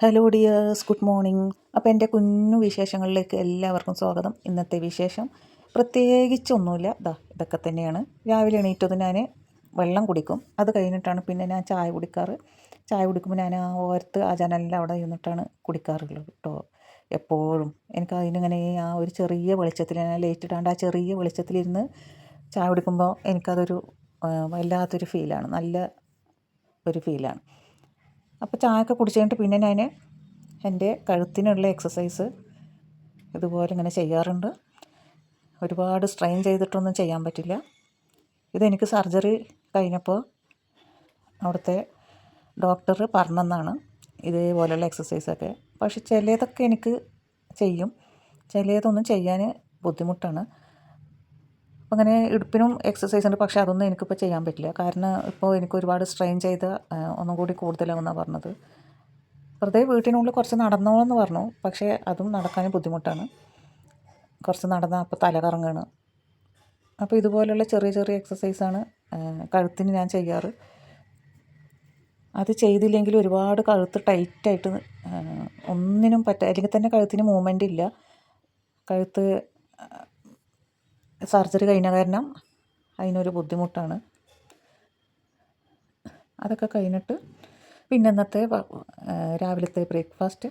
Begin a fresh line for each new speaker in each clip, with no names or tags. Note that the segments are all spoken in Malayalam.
ഹലോ ഡിയേഴ്സ് ഗുഡ് മോർണിംഗ് അപ്പോൾ എന്റെ കുഞ്ഞു വിശേഷങ്ങളിലേക്ക് എല്ലാവർക്കും സ്വാഗതം. ഇന്നത്തെ വിശേഷം പ്രത്യേകിച്ചൊന്നുമില്ല. ദാ ഇതൊക്കെ തന്നെയാണ്. രാവിലെ എണീറ്റത് ഞാൻ വെള്ളം കുടിക്കും. അത് കഴിഞ്ഞിട്ടാണ് പിന്നെ ഞാൻ ചായ കുടിക്കാറ്. ചായ കുടിക്കുമ്പോൾ ഞാൻ ആ ഓരത്ത് ആ ജനലിന്റെ അവിടെ ഇരുന്നിട്ടാണ് കുടിക്കാറുള്ളത് കേട്ടോ എപ്പോഴും എനിക്ക് അതിനിങ്ങനെ ആ ഒരു ചെറിയ വെളിച്ചത്തിൽ ഞാൻ ലൈറ്റ് ആ ചെറിയ വെളിച്ചത്തിലിരുന്ന് ചായ കുടിക്കുമ്പോൾ എനിക്കതൊരു വല്ലാത്തൊരു ഫീലാണ് നല്ല ഒരു ഫീലാണ് അപ്പോൾ ചായ ഒക്കെ കുടിച്ച് കഴിഞ്ഞിട്ട് പിന്നെ ഞാൻ എന്റെ കഴുത്തിനുള്ള എക്സസൈസ് ഇതുപോലെ ഇങ്ങനെ ചെയ്യാറുണ്ട്. ഒരുപാട് സ്ട്രെയിൻ ചെയ്തിട്ടൊന്നും ചെയ്യാൻ പറ്റില്ല. ഇതെനിക്ക് സർജറി കഴിഞ്ഞപ്പോൾ അവിടുത്തെ ഡോക്ടർ പറഞ്ഞെന്നാണ് ഇതേപോലെയുള്ള എക്സസൈസൊക്കെ പക്ഷെ ചിലതൊക്കെ എനിക്ക് ചെയ്യും. ചിലതൊന്നും ചെയ്യാൻ ബുദ്ധിമുട്ടാണ്. അങ്ങനെ ഇടുപ്പിനും എക്സസൈസ് ഉണ്ട്. പക്ഷേ അതൊന്നും എനിക്കിപ്പോൾ ചെയ്യാൻ പറ്റില്ല. കാരണം ഇപ്പോൾ എനിക്ക് ഒരുപാട് സ്ട്രെയിൻ ചെയ്ത് ഒന്നും കൂടി കൂടുതലാവുമെന്നാണ് പറഞ്ഞത്. വെറുതെ വീട്ടിനുള്ളിൽ കുറച്ച് നടന്നോളെന്ന് പറഞ്ഞു. പക്ഷേ അതും നടക്കാൻ ബുദ്ധിമുട്ടാണ്. കുറച്ച് നടന്നാൽ അപ്പോൾ തല കറങ്ങാണ്. അപ്പോൾ ഇതുപോലെയുള്ള ചെറിയ ചെറിയ എക്സസൈസാണ് കഴുത്തിന് ഞാൻ ചെയ്യാറ്. അത് ചെയ്തില്ലെങ്കിൽ ഒരുപാട് കഴുത്ത് ടൈറ്റായിട്ട് ഒന്നിനും പറ്റ അല്ലെങ്കിൽ തന്നെ കഴുത്തിന് മൂവ്മെന്റ് ഇല്ല. കഴുത്ത് സർജറി കഴിഞ്ഞ കാരണം അതിനൊരു ബുദ്ധിമുട്ടാണ്. അതൊക്കെ കഴിഞ്ഞിട്ട് പിന്നെ ഇന്നത്തെ രാവിലത്തെ ബ്രേക്ക്ഫാസ്റ്റ്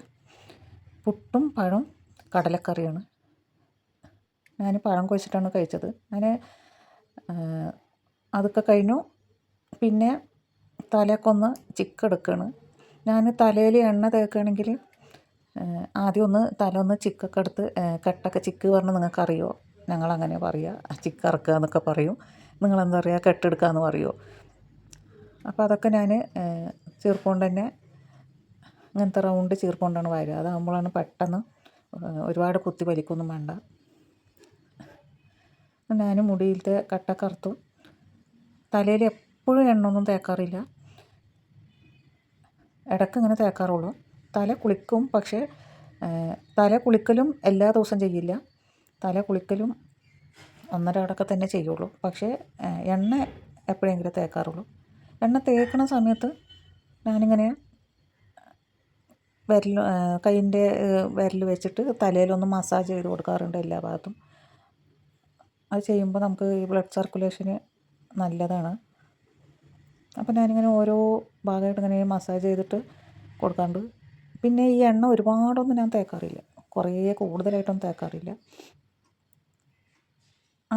പുട്ടും പഴം കടലക്കറിയാണ്. ഞാൻ പഴം കുഴിച്ചിട്ടാണ് കഴിച്ചത്. ഞാൻ അതൊക്കെ കഴിഞ്ഞു. പിന്നെ തലയൊക്കെ ഒന്ന് ചിക്കെടുക്കുകയാണ് ഞാൻ തലയിൽ എണ്ണ തേക്കുകയാണെങ്കിൽ ആദ്യം ഒന്ന് ചിക്കൊക്കെ എടുത്ത് കെട്ടൊക്കെ ചിക്ക് പറഞ്ഞ് നിങ്ങൾക്കറിയോ? ഞങ്ങളങ്ങനെ പറയുക ചിക്ക് ഇറക്കുക എന്നൊക്കെ പറയും. നിങ്ങളെന്താ പറയുക കെട്ടെടുക്കുക എന്ന് പറയുമോ അപ്പോൾ അതൊക്കെ ഞാൻ ചീർപ്പുകൊണ്ട് തന്നെ ഇങ്ങനത്തെ റൗണ്ട് ചീർപ്പുകൊണ്ടാണ് വാരുക അതാകുമ്പോഴാണ് പെട്ടെന്ന് ഒരുപാട് കുത്തി വലിക്കൊന്നും വേണ്ട. ഞാൻ മുടിയിലത്തെ കട്ട കറുത്തു. തലയിൽ എപ്പോഴും എണ്ണൊന്നും തേക്കാറില്ല. ഇടയ്ക്ക് ഇങ്ങനെ തേക്കാറുള്ളൂ. തല കുളിക്കും പക്ഷേ തല കുളിക്കലും എല്ലാ ദിവസവും ചെയ്യില്ല. തല കുളിക്കലും ഒന്നര അടക്കം തന്നെ ചെയ്യുള്ളൂ. പക്ഷേ എണ്ണ എപ്പോഴെങ്കിലും തേക്കാറുള്ളൂ. എണ്ണ തേക്കണ സമയത്ത് ഞാനിങ്ങനെ വിരൽ കൈയിന്റെ വിരൽ വെച്ചിട്ട് തലയിലൊന്ന് മസാജ് ചെയ്ത് കൊടുക്കാറുണ്ട് എല്ലാ ഭാഗത്തും. അത് ചെയ്യുമ്പോൾ നമുക്ക് ഈ ബ്ലഡ് സർക്കുലേഷന് നല്ലതാണ്. അപ്പോൾ ഞാനിങ്ങനെ ഓരോ ഭാഗമായിട്ട് ഇങ്ങനെ മസാജ് ചെയ്തിട്ട് കൊടുക്കാറുണ്ട്. പിന്നെ ഈ എണ്ണ ഒരുപാടൊന്നും ഞാൻ തേക്കാറില്ല. കുറേ കൂടുതലായിട്ടൊന്നും തേക്കാറില്ല.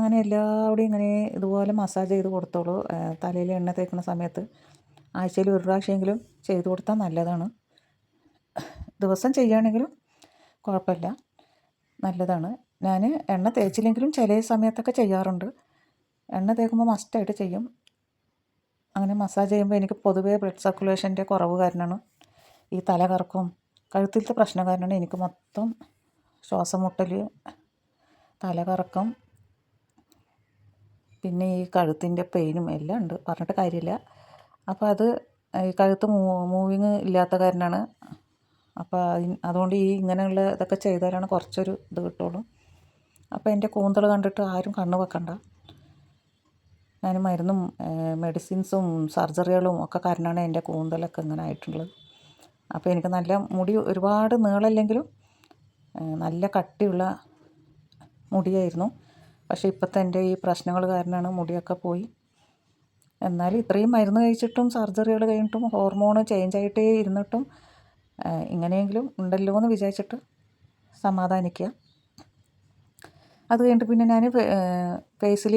അങ്ങനെ എല്ലാവിടെയും ഇങ്ങനെ ഇതുപോലെ മസാജ് ചെയ്ത് കൊടുത്തോളൂ. തലയിൽ എണ്ണ തേക്കുന്ന സമയത്ത് ആഴ്ചയിൽ ഒരു പ്രാവശ്യമെങ്കിലും ചെയ്ത് കൊടുത്താൽ നല്ലതാണ്. ദിവസം ചെയ്യുകയാണെങ്കിലും കുഴപ്പമില്ല. നല്ലതാണ്. ഞാൻ എണ്ണ തേച്ചില്ലെങ്കിലും ചില സമയത്തൊക്കെ ചെയ്യാറുണ്ട്. എണ്ണ തേക്കുമ്പോൾ മസ്റ്റായിട്ട് ചെയ്യും. അങ്ങനെ മസാജ് ചെയ്യുമ്പോൾ എനിക്ക് പൊതുവേ ബ്ലഡ് സർക്കുലേഷന്റെ കുറവ് കാരണമാണ്. ഈ തല കറക്കും കഴുത്തിലത്തെ പ്രശ്നം കാരണമാണ് എനിക്ക് മൊത്തം ശ്വാസം മുട്ടൽ തല കറക്കം പിന്നെ ഈ കഴുത്തിന്റെ പെയിനും എല്ലാം ഉണ്ട്. പറഞ്ഞിട്ട് കാര്യമില്ല. അപ്പോൾ അത് ഈ കഴുത്ത് മൂവിങ് ഇല്ലാത്ത കാരണമാണ് അപ്പോൾ അതിന് അതുകൊണ്ട് ഈ ഇങ്ങനെയുള്ള ഇതൊക്കെ ചെയ്താലാണ് കുറച്ചൊരു ഇത് കിട്ടുള്ളൂ. അപ്പോൾ എന്റെ കൂന്തൽ കണ്ടിട്ട് ആരും കണ്ണ് വെക്കണ്ട. ഞാൻ മരുന്നും മെഡിസിൻസും സർജറികളും ഒക്കെ കാരണമാണ് എന്റെ കൂന്തലൊക്കെ ഇങ്ങനെ ആയിട്ടുള്ളത്. അപ്പോൾ എനിക്ക് നല്ല മുടി ഒരുപാട് നീളല്ലെങ്കിലും നല്ല കട്ടിയുള്ള മുടിയായിരുന്നു. പക്ഷേ ഇപ്പോഴത്തെ എന്റെ ഈ പ്രശ്നങ്ങൾ കാരണമാണ് മുടിയൊക്കെ പോയി. എന്നാലും ഇത്രയും മരുന്ന് കഴിച്ചിട്ടും സർജറികൾ കഴിഞ്ഞിട്ടും ഹോർമോൺ ചേഞ്ച് ആയിട്ടേ ഇരുന്നിട്ടും ഇങ്ങനെയെങ്കിലും ഉണ്ടല്ലോ എന്ന് വിചാരിച്ചിട്ട് സമാധാനിക്കുക. അത് കഴിഞ്ഞിട്ട് പിന്നെ ഞാൻ ഫേസിൽ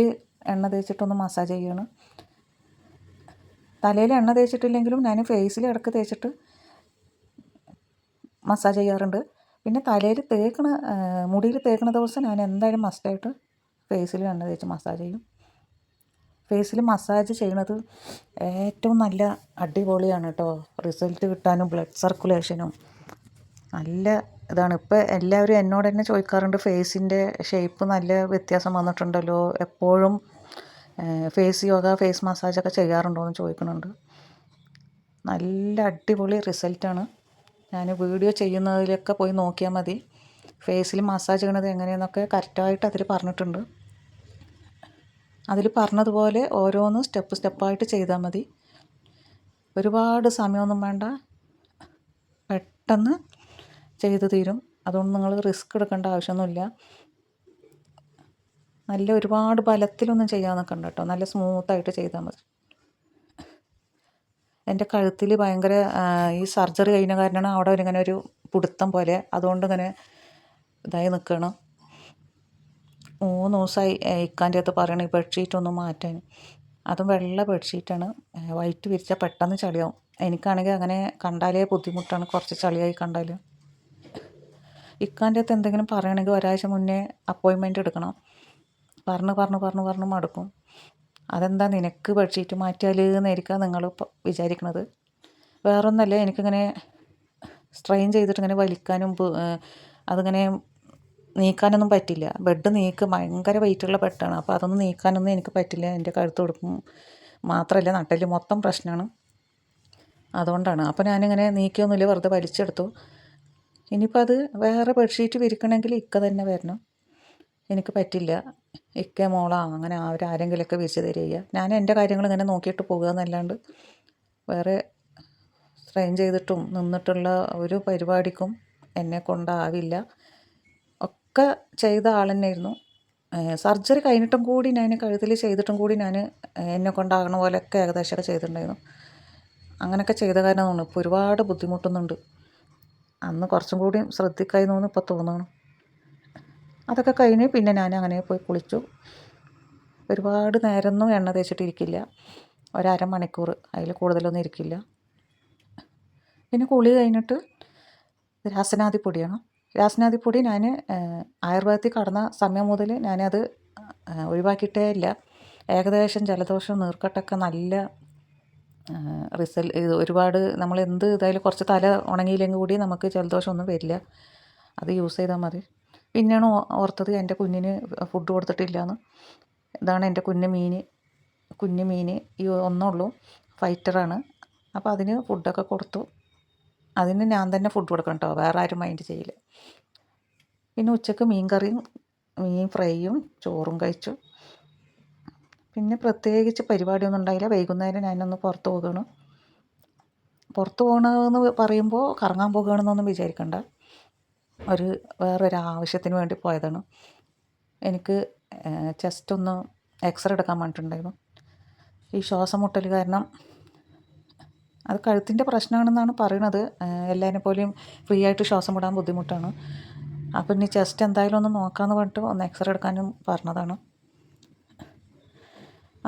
എണ്ണ തേച്ചിട്ടൊന്ന് മസാജ് ചെയ്യണം. തലയിൽ എണ്ണ തേച്ചിട്ടില്ലെങ്കിലും ഞാൻ ഫേസിൽ ഇടയ്ക്ക് തേച്ചിട്ട് മസാജ് ചെയ്യാറുണ്ട്. പിന്നെ തലയിൽ തേക്കണ മുടിയിൽ തേക്കണ ദിവസം ഞാൻ എന്തായാലും മസ്റ്റായിട്ട് ഫേസിൽ എണ്ണ തേച്ച് മസാജ് ചെയ്യും. ഫേസിൽ മസാജ് ചെയ്യണത് ഏറ്റവും നല്ല അടിപൊളിയാണ് കേട്ടോ റിസൾട്ട് കിട്ടാനും ബ്ലഡ് സർക്കുലേഷനും നല്ല ഇതാണ്. ഇപ്പോൾ എല്ലാവരും എന്നോട് തന്നെ ചോദിക്കാറുണ്ട് ഫേസിന്റെ ഷേപ്പ് നല്ല വ്യത്യാസം വന്നിട്ടുണ്ടല്ലോ? എപ്പോഴും ഫേസ് യോഗ ഫേസ് മസാജൊക്കെ ചെയ്യാറുണ്ടോ? എന്ന് ചോദിക്കുന്നുണ്ട്. നല്ല അടിപൊളി റിസൾട്ടാണ് ഞാൻ വീഡിയോ ചെയ്യുന്നതിലൊക്കെ പോയി നോക്കിയാൽ മതി. ഫേസിൽ മസാജ് ചെയ്യണത് എങ്ങനെയെന്നൊക്കെ കറക്റ്റായിട്ട് അതിൽ പറഞ്ഞിട്ടുണ്ട്. അതിൽ പറഞ്ഞതുപോലെ ഓരോന്നും സ്റ്റെപ്പ് സ്റ്റെപ്പായിട്ട് ചെയ്താൽ മതി. ഒരുപാട് സമയമൊന്നും വേണ്ട. പെട്ടെന്ന് ചെയ്തു തീരും. അതുകൊണ്ട് നിങ്ങൾ റിസ്ക് എടുക്കേണ്ട ആവശ്യമൊന്നുമില്ല. നല്ല ഒരുപാട് ബലത്തിലൊന്നും ചെയ്യാൻ നിൽക്കണ്ട കേട്ടോ. നല്ല സ്മൂത്തായിട്ട് ചെയ്താൽ മതി. എന്റെ കഴുത്തിൽ ഭയങ്കര ഈ സർജറി കഴിഞ്ഞ കാരണമാണ് അവിടെ ഇങ്ങനെ ഒരു പിടുത്തം പോലെ. അതുകൊണ്ട് ഇങ്ങനെ ഇതായി നിൽക്കണം. മൂന്ന് ദിവസമായി ഇക്കാന്റെ അടുത്ത് പറയണ ഈ ബെഡ്ഷീറ്റ് ഒന്ന് മാറ്റാൻ. അതും വെള്ള ബെഡ്ഷീറ്റാണ് വൈറ്റ് വിരിച്ചാൽ പെട്ടെന്ന് ചളിയാവും. എനിക്കാണെങ്കിൽ അങ്ങനെ കണ്ടാലേ ബുദ്ധിമുട്ടാണ് കുറച്ച് ചളിയായി കണ്ടാൽ ഇക്കാന്റെ അടുത്ത് എന്തെങ്കിലും പറയണമെങ്കിൽ ഒരാഴ്ച മുന്നേ അപ്പോയിൻമെന്റ് എടുക്കണം. പറഞ്ഞ് പറഞ്ഞ് പറഞ്ഞ് പറഞ്ഞ് മടുക്കും. അതെന്താ നിനക്ക് ബെഡ്ഷീറ്റ് മാറ്റിയാൽ എന്നായിരിക്കാം നിങ്ങൾ വിചാരിക്കുന്നത് വേറൊന്നല്ല എനിക്കിങ്ങനെ സ്ട്രെയിൻ ചെയ്തിട്ട് ഇങ്ങനെ വലിക്കാനും അതിങ്ങനെ നീക്കാനൊന്നും പറ്റില്ല. ബെഡ് നീക്ക് ഭയങ്കര വെയിറ്റുള്ള ബെഡാണ് അപ്പോൾ അതൊന്നും നീക്കാനൊന്നും എനിക്ക് പറ്റില്ല. എന്റെ കഴുത്ത് കൊടുക്കും. മാത്രമല്ല നട്ടൽ മൊത്തം പ്രശ്നമാണ് അതുകൊണ്ടാണ്. അപ്പോൾ ഞാനിങ്ങനെ നീക്കിയൊന്നുമില്ല വെറുതെ വലിച്ചെടുത്തു. ഇനിയിപ്പോൾ അത് വേറെ ബെഡ്ഷീറ്റ് വിരിക്കണമെങ്കിൽ ഇക്ക തന്നെ വരണം. എനിക്ക് പറ്റില്ല. ഇക്ക മോളാ അങ്ങനെ അവരാരെങ്കിലുമൊക്കെ വിരിച്ച് തരിക. ഞാൻ എന്റെ കാര്യങ്ങൾ ഇങ്ങനെ നോക്കിയിട്ട് പോകുക എന്നല്ലാണ്ട് വേറെ സ്ട്രെയിൻ ചെയ്തിട്ടും നിന്നിട്ടുള്ള ഒരു പരിപാടിക്കും എന്നെ കൊണ്ടാവില്ല. ഒക്കെ ചെയ്ത ആൾ തന്നെയായിരുന്നു സർജറി കഴിഞ്ഞിട്ടും കൂടി ഞാൻ കഴുത്തിൽ ചെയ്തിട്ടും കൂടി ഞാൻ എന്നെ കൊണ്ടാകണ പോലെയൊക്കെ ഏകദേശമൊക്കെ ചെയ്തിട്ടുണ്ടായിരുന്നു. അങ്ങനെയൊക്കെ ചെയ്ത കാരണമാണ് ഇപ്പോൾ ഒരുപാട് ബുദ്ധിമുട്ടുന്നുണ്ട്. അന്ന് കുറച്ചും കൂടി ശ്രദ്ധിക്കായിരുന്നു ഇപ്പോൾ തോന്നുന്നു അതൊക്കെ കഴിഞ്ഞ് പിന്നെ ഞാൻ അങ്ങനെ പോയി കുളിച്ചു. ഒരുപാട് നേരമൊന്നും എണ്ണ തേച്ചിട്ടിരിക്കില്ല. ഒരമണിക്കൂർ അതിൽ കൂടുതലൊന്നും ഇരിക്കില്ല. പിന്നെ കുളി കഴിഞ്ഞിട്ട് രാസനാദിപ്പൊടിയാണ് രാസനാദിപ്പൊടി ഞാൻ ആയുർവേദത്തിൽ കടന്ന സമയം മുതൽ ഞാനത് ഒഴിവാക്കിയിട്ടേ ഇല്ല. ഏകദേശം ജലദോഷം നീർക്കെട്ടൊക്കെ നല്ല റിസൽ ഇത് ഒരുപാട് നമ്മൾ എന്ത് ഇതായാലും കുറച്ച് തല ഉണങ്ങിയില്ലെങ്കിൽ കൂടി നമുക്ക് ജലദോഷമൊന്നും വരില്ല. അത് യൂസ് ചെയ്താൽ മതി. പിന്നെയാണ് ഓർത്തത് എന്റെ കുഞ്ഞിന് ഫുഡ് കൊടുത്തിട്ടില്ല എന്ന് ഇതാണ് എന്റെ കുഞ്ഞു മീൻ കുഞ്ഞു മീൻ ഈ ഒന്നുള്ളൂ ഫൈറ്ററാണ്. അപ്പോൾ അതിന് ഫുഡൊക്കെ കൊടുത്തു. അതിന് ഞാൻ തന്നെ ഫുഡ് കൊടുക്കണം കേട്ടോ വേറെ ആരും മൈൻഡ് ചെയ്യില്ല. പിന്നെ ഉച്ചയ്ക്ക് മീൻ കറിയും മീൻ ഫ്രൈയും ചോറും കഴിച്ചു. പിന്നെ പ്രത്യേകിച്ച് പരിപാടിയൊന്നും ഉണ്ടായില്ല. വൈകുന്നേരം ഞാനൊന്ന് പുറത്ത് പോകുകയാണ് പുറത്ത് പോകണമെന്ന് പറയുമ്പോൾ കറങ്ങാൻ പോകുകയാണെന്നൊന്നും വിചാരിക്കണ്ട. ഒരു വേറൊരു ആവശ്യത്തിന് വേണ്ടി പോയതാണ്. എനിക്ക് ചെസ്റ്റ് ഒന്ന് എക്സ്റേ എടുക്കാൻ വേണ്ടിയിട്ടുണ്ടായിരുന്നു ഈ ശ്വാസം മുട്ടൽ കാരണം അത് കഴുത്തിന്റെ പ്രശ്നമാണെന്നാണ് പറയണത്. എല്ലാവരെ പോലെയും ഫ്രീ ആയിട്ട് ശ്വാസം വിടാൻ ബുദ്ധിമുട്ടാണ്. അപ്പം ഇനി ചെസ്റ്റ് എന്തായാലും ഒന്ന് നോക്കാമെന്ന് പറഞ്ഞിട്ട് ഒന്ന് എക്സ്റേ എടുക്കാനും പറഞ്ഞതാണ്.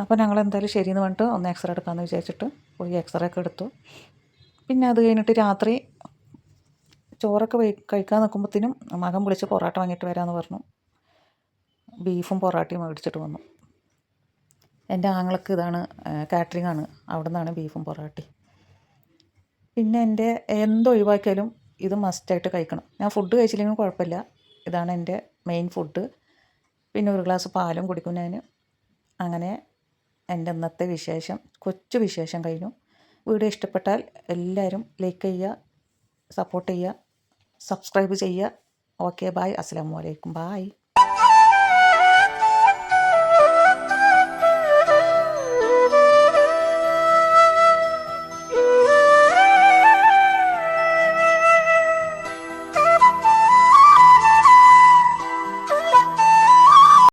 അപ്പോൾ ഞങ്ങൾ എന്തായാലും ശരിയെന്ന് പറഞ്ഞിട്ട് ഒന്ന് എക്സ്റേ എടുക്കാമെന്ന് വിചാരിച്ചിട്ട് പോയി എക്സ്റേ ഒക്കെ എടുത്തു. പിന്നെ അത് കഴിഞ്ഞിട്ട് രാത്രി ചോറൊക്കെ കഴിക്കാൻ നിൽക്കുമ്പോഴത്തേനും മകൻ വിളിച്ച് പൊറോട്ട വാങ്ങിയിട്ട് വരാമെന്ന് പറഞ്ഞു. ബീഫും പൊറോട്ടയും മേടിച്ചിട്ട് വന്നു. എന്റെ ആങ്ങളക്ക് ഇതാണ് കാറ്ററിംഗ് ആണ്. അവിടെ നിന്നാണ് ബീഫും പൊറോട്ടയും. പിന്നെ എന്റെ എന്തൊഴിവാക്കിയാലും ഇത് മസ്റ്റായിട്ട് കഴിക്കണം. ഞാൻ ഫുഡ് കഴിച്ചില്ലെങ്കിലും കുഴപ്പമില്ല. ഇതാണ് എന്റെ മെയിൻ ഫുഡ് പിന്നെ ഒരു ഗ്ലാസ് പാലും കുടിക്കും ഞാൻ അങ്ങനെ എന്റെ ഇന്നത്തെ വിശേഷം കൊച്ചു വിശേഷം കഴിഞ്ഞു. വീഡിയോ ഇഷ്ടപ്പെട്ടാൽ എല്ലാവരും ലൈക്ക് ചെയ്യുക സപ്പോർട്ട് ചെയ്യുക സബ്സ്ക്രൈബ് ചെയ്യുക. ഓക്കെ ബായ് അസ്സാം വലൈക്കും ബായ്